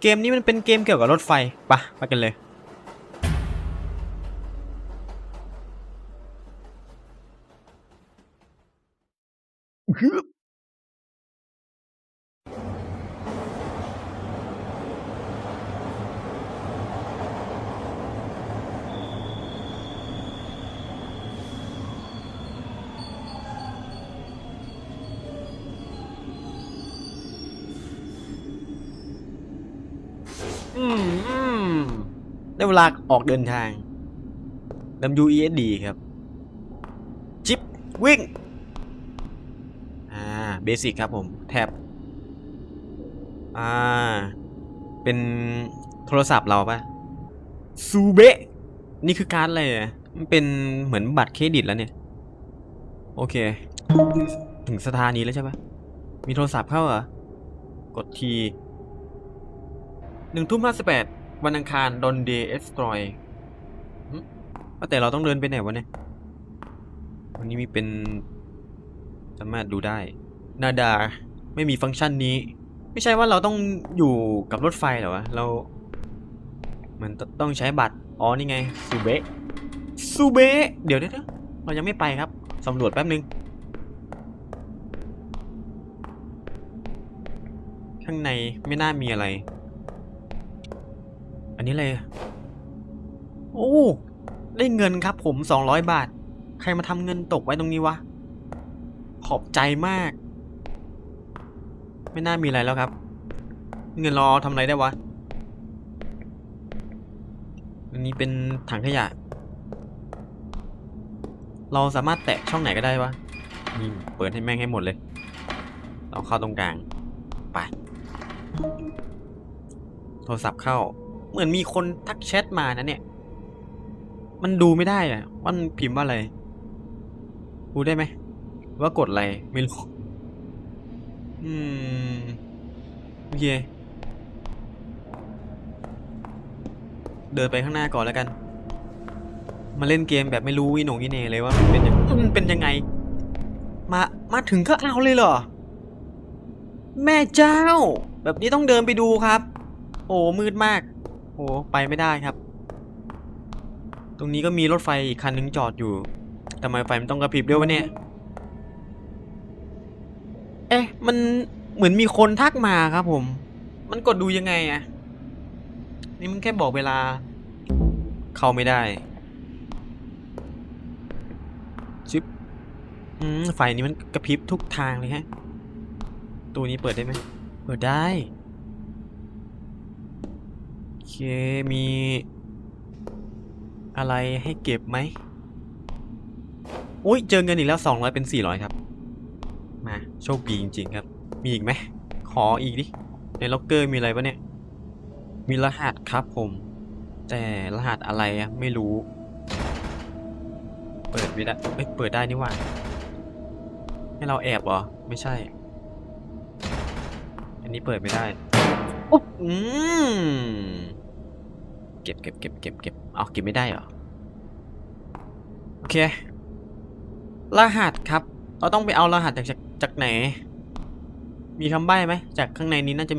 เกมนี้มันเป็นเกมเกี่ยวกับรถไฟปะไปกันเลย ลาออกเดินทาง WESD ครับ จิบวิ่ง อ่า เบสิกครับผม แท็บ อ่า เป็นโทรศัพท์เราปะซูเบะ นี่คือการดอะไรอะมันเป็นเหมือนบัตรเครดิตแล้วเนี่ย โอเค ถึงสถานีแล้วใช่ปะมีโทรศัพท์เข้าเหรอ กดทีหนึ่งทุ่มห้าสิบแปด วันอังคารดอนเดย์เอสตรอยว่าแต่เราต้องเดินไปไหนวะเนี่ย วันนี้มีเป็น สามารถดูได้ นาดา ไม่มีฟังก์ชันนี้ ไม่ใช่ว่าเราต้องอยู่กับรถไฟหรอวะ เรา มันต้องใช้บัตร อ๋อ นี่ไง ซูเบะ ซูเบะ เดี๋ยวเดี๋ยวเดี๋ยวเรายังไม่ไปครับ สำรวจแป๊บนึง ข้างในไม่น่ามีอะไร อันนี้เลยโอ้ได้เงินครับผมสองร้อยบาท ใครมาทำเงินตกไว้ตรงนี้วะ ขอบใจมาก ไม่น่ามีอะไรแล้วครับ เงินรอทำอะไรได้วะ อันนี้เป็นถังขยะ เราสามารถแตะช่องไหนก็ได้วะนี่เปิดให้แม่งให้หมดเลย เราเข้าตรงกลาง ไป โทรศัพท์เข้า เหมือนมีคนทักแชทมานะเนี่ย มันดูไม่ได้อะว่ามันพิมพ์ว่าอะไรดูได้ไหม ว่ากดอะไร ไม่รู้ อืมโอเคเดินไปข้างหน้าก่อนแล้วกัน มาเล่นเกมแบบไม่รู้อีหนงอีเนเลยว่ามันเป็นยังมันเป็นยังไง มา มาถึงก็เอาเลยเหรอ แม่เจ้า แบบนี้ต้องเดินไปดูครับ โอ้มืดมาก โอ้ไปไม่ได้ครับ ตรงนี้ก็มีรถไฟอีกคันนึงจอดอยู่ทำไมไฟมันต้องกระพริบด้วยวะเนี่ย เอ๊ะ มันเหมือนมีคนทักมาครับผม มันกดดูยังไงอะนี่มันแค่บอกเวลา เข้าไม่ได้ชิปอืมไฟนี้มันกระพริบทุกทางเลยฮะ ตัวนี้เปิดได้ไหม เปิดได้ เค มีอะไรให้เก็บไหมอุ้ยเจอเงินอีกแล้ว 200 เป็น 400 ครับ มา โชคดีจริง ๆ ครับ มีอีกไหม ขออีกดิ ในล็อกเกอร์มีอะไรปะเนี่ย มีรหัสครับผม แต่รหัสอะไรอะไม่รู้ เปิดไม่ได้เอ้ย เปิดได้นี่หว่า ให้เราแอบเหรอ ไม่ใช่ อันนี้เปิดไม่ได้อุ๊บอืมเก็บเก็บเก็บเก็บเก็บเอาเก็บไม่ได้เหรอ โอเค รหัสครับ เราต้องไปเอารหัสจากจากจากไหน มีคำใบ้ไหม จากข้างในนี้น่าจะ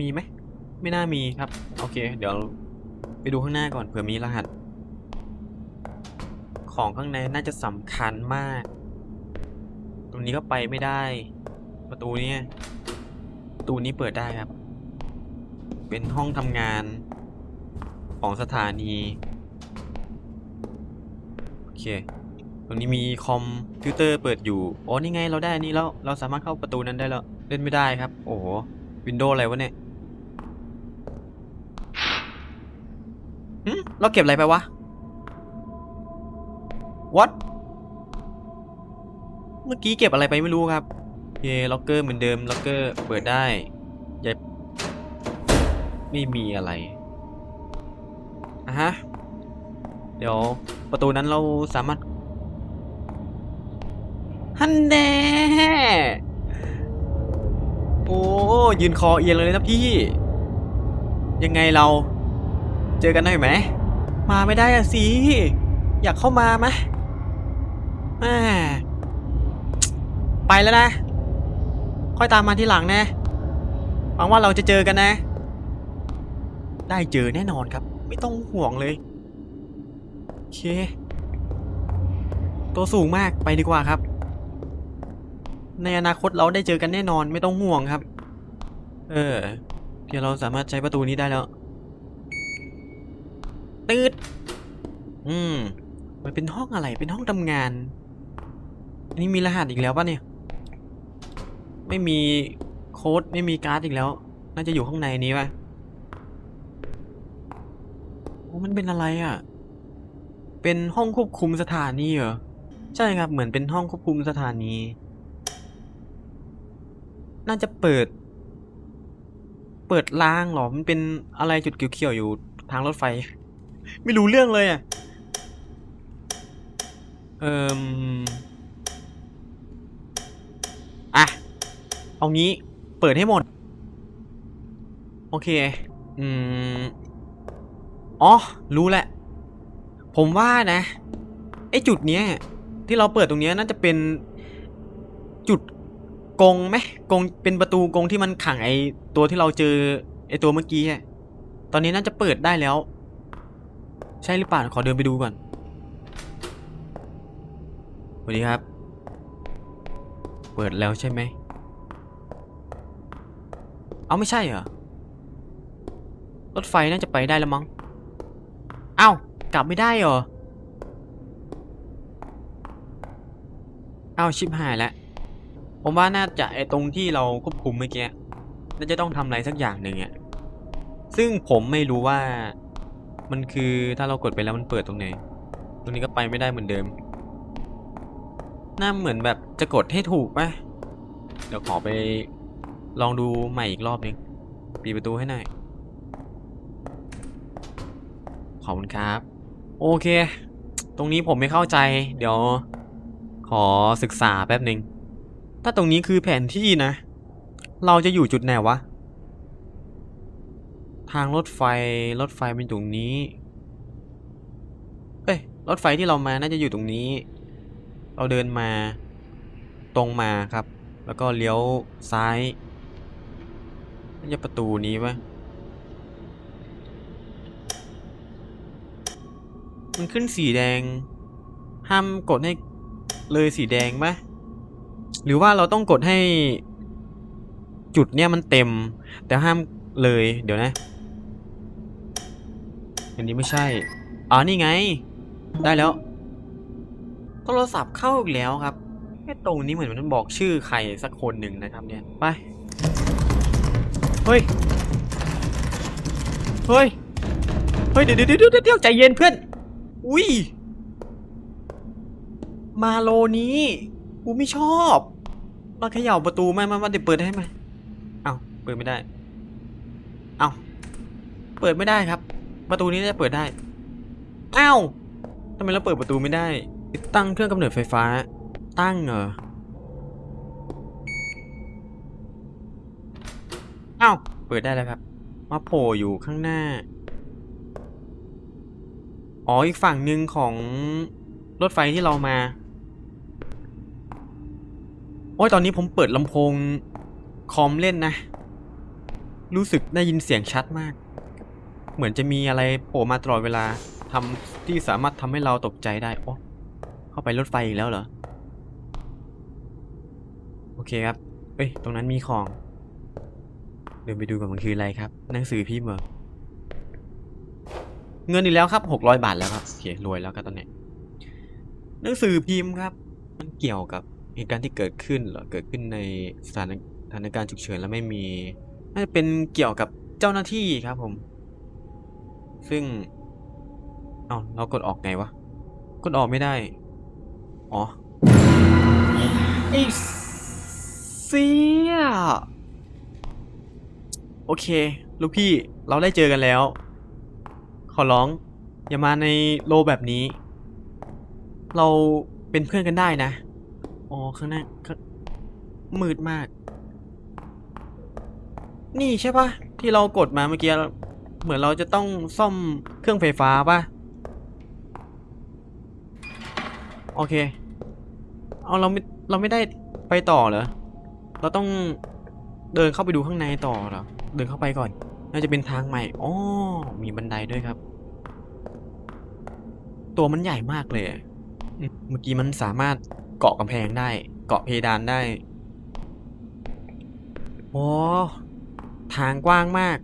มีไหม ไม่น่ามีครับ โอเค เดี๋ยวไปดูข้างหน้าก่อนเผื่อมีรหัส ของข้างในน่าจะสำคัญมาก ตรงนี้ก็ไปไม่ได้ ประตูนี้ประตูนี้เปิดได้ครับ เป็นห้องทำงาน ของสถานี โอเค ตรงนี้มีคอมพิวเตอร์เปิดอยู่ อ๋อ นี่ไงเราได้อันนี้แล้ว เราสามารถเข้าประตูนั้นได้แล้ว เล่นไม่ได้ครับ โอ้โห วินโดว์อะไรวะเนี่ยหึเราเก็บอะไรไปวะ what เมื่อกี้เก็บอะไรไปไม่รู้ครับโอเคล็อกเกอร์เหมือนเดิม ล็อกเกอร์เปิดได้ อย่าไม่มีอะไระฮะ เดี๋ยวประตูนั้นเราสามารถฮันแน่โอ้ยืนคอเอียงเลยนะพี่ ยังไงเราเจอกันได้ไหม มาไม่ได้อะสิ อยากเข้ามาไหมแม่ไปแล้วนะ ค่อยตามมาที่หลังนะ หวังว่าเราจะเจอกันนะ ได้เจอแน่นอนครับ ไม่ต้องห่วงเลยโอเค ตัวสูงมากไปดีกว่าครับ ในอนาคตเราได้เจอกันแน่นอนไม่ต้องห่วงครับ เออเพียงเราสามารถใช้ประตูนี้ได้แล้วตืดอืม มันเป็นห้องอะไรเป็นห้องทำงานนนี้มีรหัสอีกแล้วป่ะเนี่ย ไม่มีโค้ดไม่มีการ์ดอีกแล้ว น่าจะอยู่ข้างในนี้ป่ะโอ้ มันเป็นอะไรอะ เป็นห้องควบคุมสถานีเหรอ ใช่ครับ เหมือนเป็นห้องควบคุมสถานี น่าจะเปิด เปิดรางหรอ มันเป็นอะไรจุดเขียวๆอยู่ทางรถไฟ ไม่รู้เรื่องเลยอะ เอ่มอะ เอางี้ เปิดให้หมด โอเค อืม อ๋อ รู้แหละ ผมว่านะ ไอจุดเนี้ย ที่เราเปิดตรงเนี้ยน่าจะเป็นจุดกงไหมกงเป็นประตูกงที่มันขังไอตัวที่เราเจอไอตัวเมื่อกี้อะตอนนี้น่าจะเปิดได้แล้ว ใช่หรือเปล่าขอเดินไปดูก่อนสวัสดีครับ เปิดแล้วใช่ไหม เอาไม่ใช่เหรอ รถไฟน่าจะไปได้แล้วมั้ง อ้ากลับไม่ได้เหรอเอ้าชิบหายแล้วผมว่าน่าจะไอตรงที่เราควบคุมเมื่อกี้น่าจะต้องทำอะไรสักอย่างหนึ่งอะซึ่งผมไม่รู้ว่ามันคือถ้าเรากดไปแล้วมันเปิดตรงไหน ตรงนี้ก็ไปไม่ได้เหมือนเดิมน่าเหมือนแบบจะกดให้ถูกป่ะเดี๋ยวขอไปลองดูใหม่อีกรอบนึงปิดประตูให้หน่อย ขอบคุณครับ โอเค ตรงนี้ผมไม่เข้าใจ เดี๋ยว ขอศึกษาแป๊บหนึ่งถ้าตรงนี้คือแผนที่นะ เราจะอยู่จุดไหนวะ ทางรถไฟ รถไฟเป็นตรงนี้ เอ้ย รถไฟที่เรามาน่าจะอยู่ตรงนี้ เราเดินมา ตรงมาครับ แล้วก็เลี้ยวซ้ายน่าจะประตูนี้ปะมั มันขึ้นสีแดง ห้ามกดให้เลยสีแดงปะหรือว่าเราต้องกดให้ จุดเนี้ยมันเต็ม แต่ห้ามเลยเดี๋ยวนะ อันนี้ไม่ใช่อ๋อนี่ไง ได้แล้ว โทรศัพท์เข้าอีกแล้วครับแค่ตรงนี้เหมือนมันบอกชื่อใครสักคนหนึ่งนะครับเนี่ย ไป เฮ้ย เฮ้ย เฮ้ย เดี๋ยวเดี๋ยวเดี๋ยวใจเย็นเพื่อน อุ้ย มาโลนี้ กูไม่ชอบ มาเขย่าประตูมามามาเดี๋ยวเปิดให้ไหมเอ้าเปิดไม่ได้ เอ้าเปิดไม่ได้ครับ ประตูนี้จะเปิดได้เอ้าทำไมเราเปิดประตูไม่ได้ ติดตั้งเครื่องกำเนิดไฟฟ้า ตั้งเหรอเอ้าเปิดได้แล้วครับ มาโผล่อยู่ข้างหน้า อ๋ออีกฝั่งหนึ่งของรถไฟที่เรามา โอ้ยตอนนี้ผมเปิดลำโพงคอมเล่นนะ รู้สึกได้ยินเสียงชัดมาก เหมือนจะมีอะไรโผล่มาตลอดเวลาทำที่สามารถทำให้เราตกใจได้โอ้เข้าไปรถไฟอีกแล้วเหรอ โอเคครับ เอ้ย ตรงนั้นมีของ เดินไปดูก่อนมันคืออะไรครับ หนังสือพิมพ์เหรอ เงินอีกแล้วครับหกร้อยบาทแล้วครับโอเครวยแล้วครับตอนนี้หนังสือพิมพ์ครับ มันเกี่ยวกับเหตุการณ์ที่เกิดขึ้นเหรอเกิดขึ้นในสถานสถานการณ์ฉุกเฉินแล้วไม่มีน่าจะเป็นเกี่ยวกับเจ้าหน้าที่ครับผม ซึ่งเอาเรากดออกไงวะกดออกไม่ได้ อ๋อไอเสียโอเค ลูกพี่เราได้เจอกันแล้ว ขอร้อง อย่ามาในโลแบบนี้ เราเป็นเพื่อนกันได้นะ อ๋อ ข้างหน้ามืดมาก นี่ใช่ปะที่เรากดมาเมื่อกี้ เหมือนเราจะต้องซ่อมเครื่องไฟฟ้าปะโอเค เอาเราไม่ เราไม่ได้ไปต่อเหรอ เราต้องเดินเข้าไปดูข้างในต่อเหรอ เดินเข้าไปก่อน น่าจะเป็นทางใหม่อ๋อมีบันไดด้วยครับ ตัวมันใหญ่มากเลย เมื่อกี้มันสามารถเกาะกำแพงได้ เกาะเพดานได้โอ้ทางกว้างมาก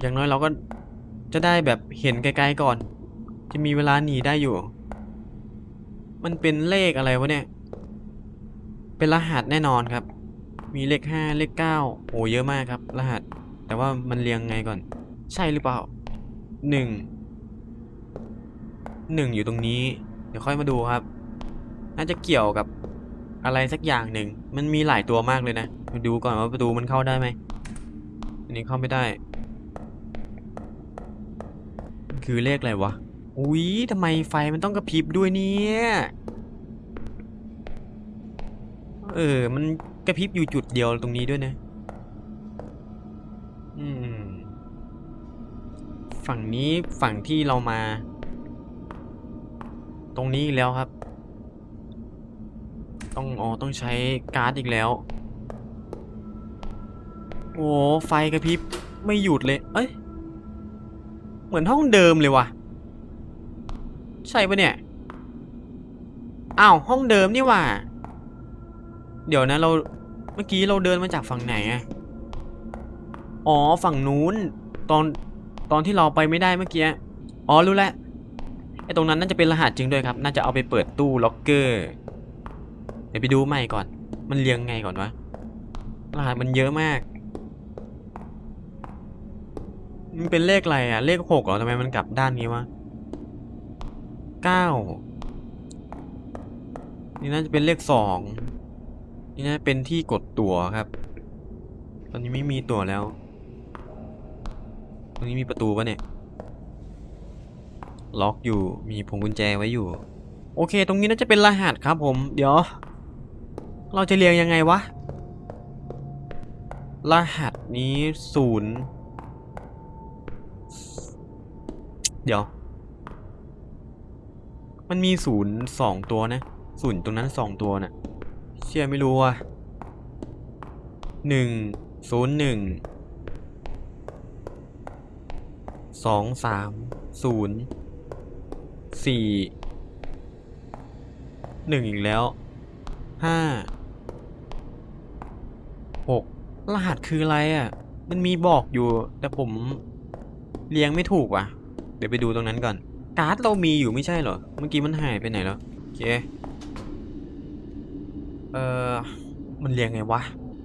อย่างน้อยเราก็จะได้แบบเห็นไกลๆก่อน จะมีเวลาหนีได้อยู่ มันเป็นเลขอะไรวะเนี่ย เป็นรหัสแน่นอนครับ มีเลขห้าเลขเก้าโอ้เยอะมากครับ รหัส แต่ว่ามันเรียงไงก่อน ใช่หรือเปล่าหนึ่งหนึ่งอยู่ตรงนี้ เดี๋ยวค่อยมาดูครับ น่าจะเกี่ยวกับอะไรสักอย่างหนึ่ง มันมีหลายตัวมากเลยนะ มาดูก่อนว่าประตูมันเข้าได้ไหม อันนี้เข้าไม่ได้ คือเลขอะไรวะ อุ๊ยทำไมไฟมันต้องกระพริบด้วยเนี่ย เออ มัน กระพริบอยู่จุดเดียวตรงนี้ด้วยนะ อืม ฝั่งนี้ฝั่งที่เรามา ตรงนี้อีกแล้วครับ ต้องอ๋อต้องใช้การ์ดอีกแล้ว โอ้ไฟกระพริบไม่หยุดเลย เอ้ย เหมือนห้องเดิมเลยว่ะ ใช่ปะเนี่ย อ้าว ห้องเดิมนี่ว่า เดี๋ยวนะเราเมื่อกี้เราเดินมาจากฝั่งไหนอะอ๋อฝั่งนู้นตอนตอนที่เราไปไม่ได้เมื่อกี้อ๋อรู้แล้วไอ้ตรงนั้นน่าจะเป็นรหัสจริงด้วยครับ น่าจะเอาไปเปิดตู้ล็อกเกอร์เดี๋ยวไปดูใหม่ก่อน มันเรียงไงก่อนวะรหัสมันเยอะมาก มันเป็นเลขอะไรอะเลขหกเหรอทำไมมันกลับด้านนี้วะเก้านี่น่าจะเป็นเลขสอง นี่นะเป็นที่กดตั๋วครับ ตอนนี้ไม่มีตั๋วแล้ว ตรงนี้มีประตูปะเนี่ย ล็อกอยู่ มีพวงกุญแจไว้อยู่ โอเค ตรงนี้น่าจะเป็นรหัสครับผม เดี๋ยว เราจะเรียงยังไงวะ รหัสนี้ศูนย์เดี๋ยว มันมีศูนย์สองตัวนะ ศูนย์ตรงนั้นสองตัวน่ะ เชื่อไม่รู้ว่ะหนึ่งศูนย์หนึ่งสองสามศูนย์สี่หนึ่งอีกแล้วห้าหกรหัสคืออะไรอะ มันมีบอกอยู่ แต่ผมเรียงไม่ถูกว่ะ เดี๋ยวไปดูตรงนั้นก่อน การ์ดเรามีอยู่ไม่ใช่เหรอ เมื่อกี้มันหายไปไหนแล้วโอเค เออมันเรียงไงวะ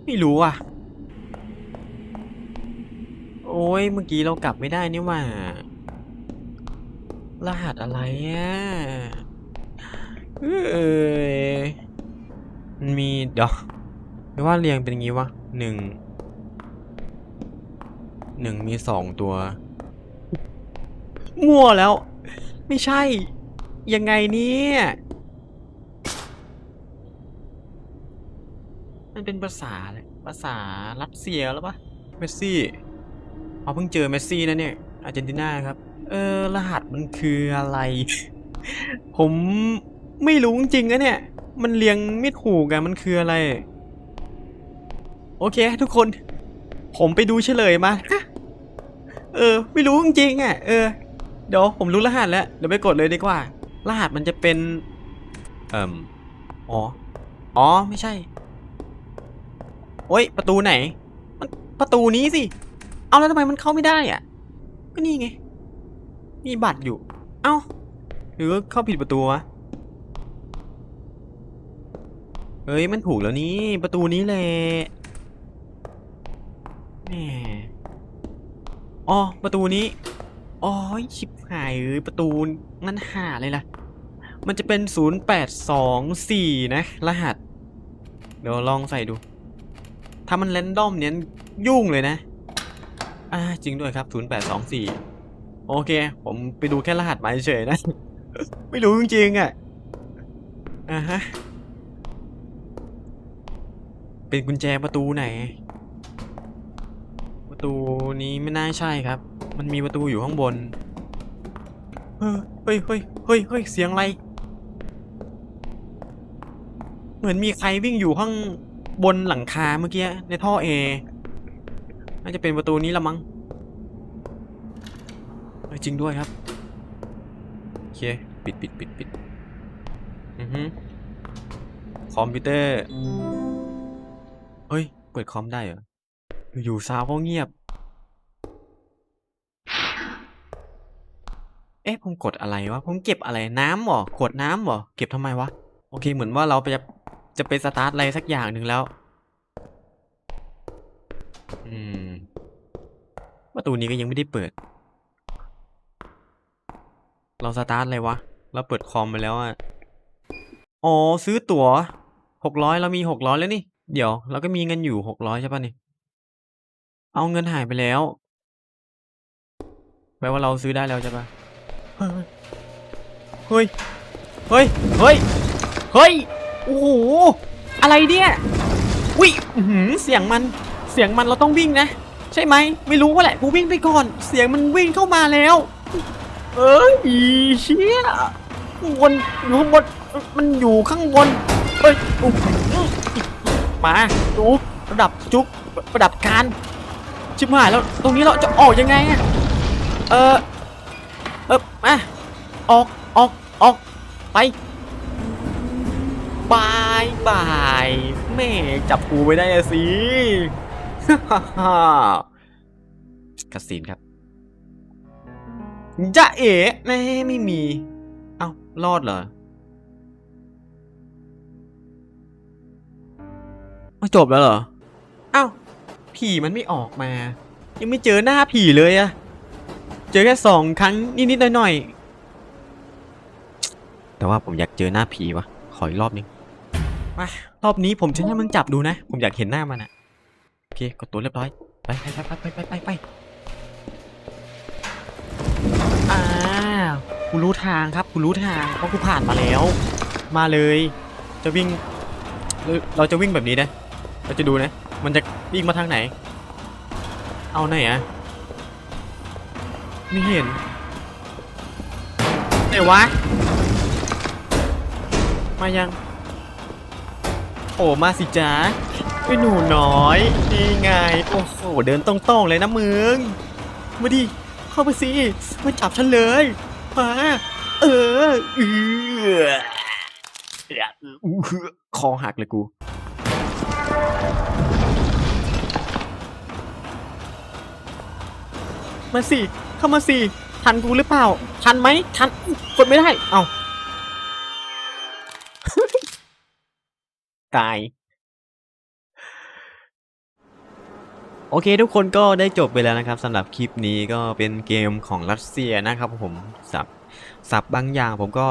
ไม่รู้อะ โอ้ยเมื่อกี้เรากลับไม่ได้นี่หว่ารหัสอะไรอะเอ้ยมันมีเดี๋ยวไม่ว่าเรียงเป็นงี้วะหนึ่งหนึ่งมีสองตัว มั่วแล้ว ไม่ใช่ ยังไงเนี่ย มันเป็นภาษาอะไรภาษารัสเซียแล้วปะเมสซี่เอาเพิ่งเจอเมสซี่นะเนี่ยอาร์เจนตินาครับ เออ รหัสมันคืออะไร ผมไม่รู้จริงๆนะเนี่ย มันเรียงไม่ถูกอะมันคืออะไร โอเคทุกคน ผมไปดูเฉลยมาเออ ไม่รู้จริงๆอะเออ เดี๋ยวผมรู้รหัสแล้ว เดี๋ยวไปกดเลยดีกว่า รหัสมันจะเป็น เอ่มอ๋อ อ๋อ ไม่ใช่ โอ้ยประตูไหน มันประตูนี้สิ เอาแล้วทำไมมันเข้าไม่ได้อะ ก็นี่ไง มีบัตรอยู่ เอ้า หรือเข้าผิดประตูวะ เฮ้ยมันถูกแล้วนี่ ประตูนี้แหละแหมอ๋อประตูนี้อ๋อชิบหายเอ้ยประตูนั่นหาเลยล่ะ มันจะเป็น 0824 นะ รหัส เดี๋ยวลองใส่ดู ถ้ามันแรนดอมเนี้ยยุ่งเลยนะ อ่าจริงด้วยครับ 0824 โอเค ผมไปดูแค่รหัสมาเฉยๆนะ ไม่รู้จริงๆอะ อ่าฮะ เป็นกุญแจประตูไหน ประตูนี้ไม่น่าใช่ครับ มันมีประตูอยู่ข้างบน เฮ้ยเฮ้ยเฮ้ยเฮ้ยเฮ้ยเสียงอะไร เหมือนมีใครวิ่งอยู่ข้าง บนหลังคาเมื่อกี้ในท่อเอน่าจะเป็นประตูนี้ละมั้งจริงด้วยครับ โอเค ปิดปิดปิดปิดอือฮึคอมพิวเตอร์ เฮ้ย เปิดคอมได้เหรอ อยู่ๆซาวก็เงียบ เอ๊ะ ผมกดอะไรวะ ผมเก็บอะไร น้ำหรอ กดน้ำหรอ เก็บทำไมวะ โอเค เหมือนว่าเราไปจะ จะไปสตาร์ทอะไรสักอย่างหนึ่งแล้ว อืม ประตูนี้ก็ยังไม่ได้เปิด เราสตาร์ทอะไรวะ เราเปิดคอมไปแล้วอะอ๋อ ซื้อตั๋วหกร้อยเรามีหกร้อยแล้วนี่ เดี๋ยว เราก็มีเงินอยู่หกร้อยใช่ป่ะนี่ เอาเงินหายไปแล้ว แปลว่าเราซื้อได้แล้วใช่ป่ะเฮ้ย เฮ้ย เฮ้ย เฮ้ย โอ้โห อะไรเนี่ยวิอื้อหือเสียงมัน เสียงมันเราต้องวิ่งนะ ใช่ไหม ไม่รู้ว่าแหละ กูวิ่งไปก่อน เสียงมันวิ่งเข้ามาแล้ว เอ้ยเชี่ยบนอยู่ข้างบน มันอยู่ข้างบนเอ้ยอุ๊ยมาดูระดับจุกระดับการ ชิบหายแล้ว ตรงนี้เราจะออกยังไงอะเออเออมาออกออกออกไป บายบายแม่จับกูไว้ได้อะสิฮ่าคาสินครับจะเอ๋แม่ไม่มี เอ้ารอดเหรอเอาจบแล้วเหรอ เอ้า ผีมันไม่ออกมา ยังไม่เจอหน้าผีเลยอะ เจอแค่สองครั้งนิดๆหน่อยๆ แต่ว่าผมอยากเจอหน้าผีวะ ขออีกรอบนึง มารอบนี้ผมจะให้มึงจับดูนะ ผมอยากเห็นหน้ามันอะโอเคกดตัวเรียบร้อย ไปไปไปไปไปไปไปอ่าวกูรู้ทางครับกูรู้ทางเพราะกูผ่านมาแล้ว มาเลย จะวิ่ง เราจะวิ่งแบบนี้นะ เราจะดูนะ มันจะวิ่งมาทางไหน เอาไหนอะไม่เห็นไหนวะ มายัง โอ้มาสิจ้าไอ้หนูน้อยนี่ไงโอ้โหเดินตรงๆเลยนะมึงมาดิเข้าไปสิมาจับฉันเลยมาเออเออคอหักเลยกูมาสิเข้ามาสิทันกูหรือเปล่า ทันไหมทันกดไม่ได้ เอา ตาย โอเคทุกคนก็ได้จบไปแล้วนะครับสำหรับคลิปนี้ก็เป็นเกมของรัสเซียนะครับผมสับสับบางอย่างผมก็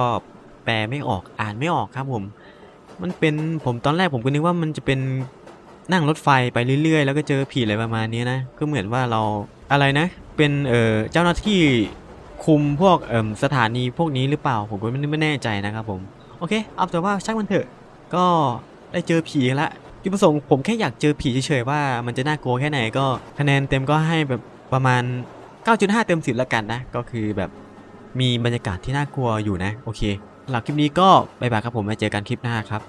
แปลไม่ออกอ่านไม่ออกครับผม มันเป็นผมตอนแรกผมก็นึกว่ามันจะเป็นนั่งรถไฟไปเรื่อยๆ แล้วก็เจอผีอะไรประมาณนี้นะก็เหมือนว่าเราอะไรนะ เป็นเอ่อเจ้าหน้าที่คุมพวกเอ่มสถานีพวกนี้หรือเปล่าผมก็ไม่ไม่แน่ใจนะครับผม โอเค เอาแต่ว่าช่างมันเถอะ ก็ ได้เจอผีละจุดประสงค์ผมแค่อยากเจอผีเฉยๆว่ามันจะน่ากลัวแค่ไหนก็คะแนนเต็มก็ให้แบบประมาณ 9.5 เต็ม 10 ละกันนะ ก็คือแบบมีบรรยากาศที่น่ากลัวอยู่นะ โอเค หลักคลิปนี้ก็บายบายครับผมไว้เจอกันคลิปหน้าครับ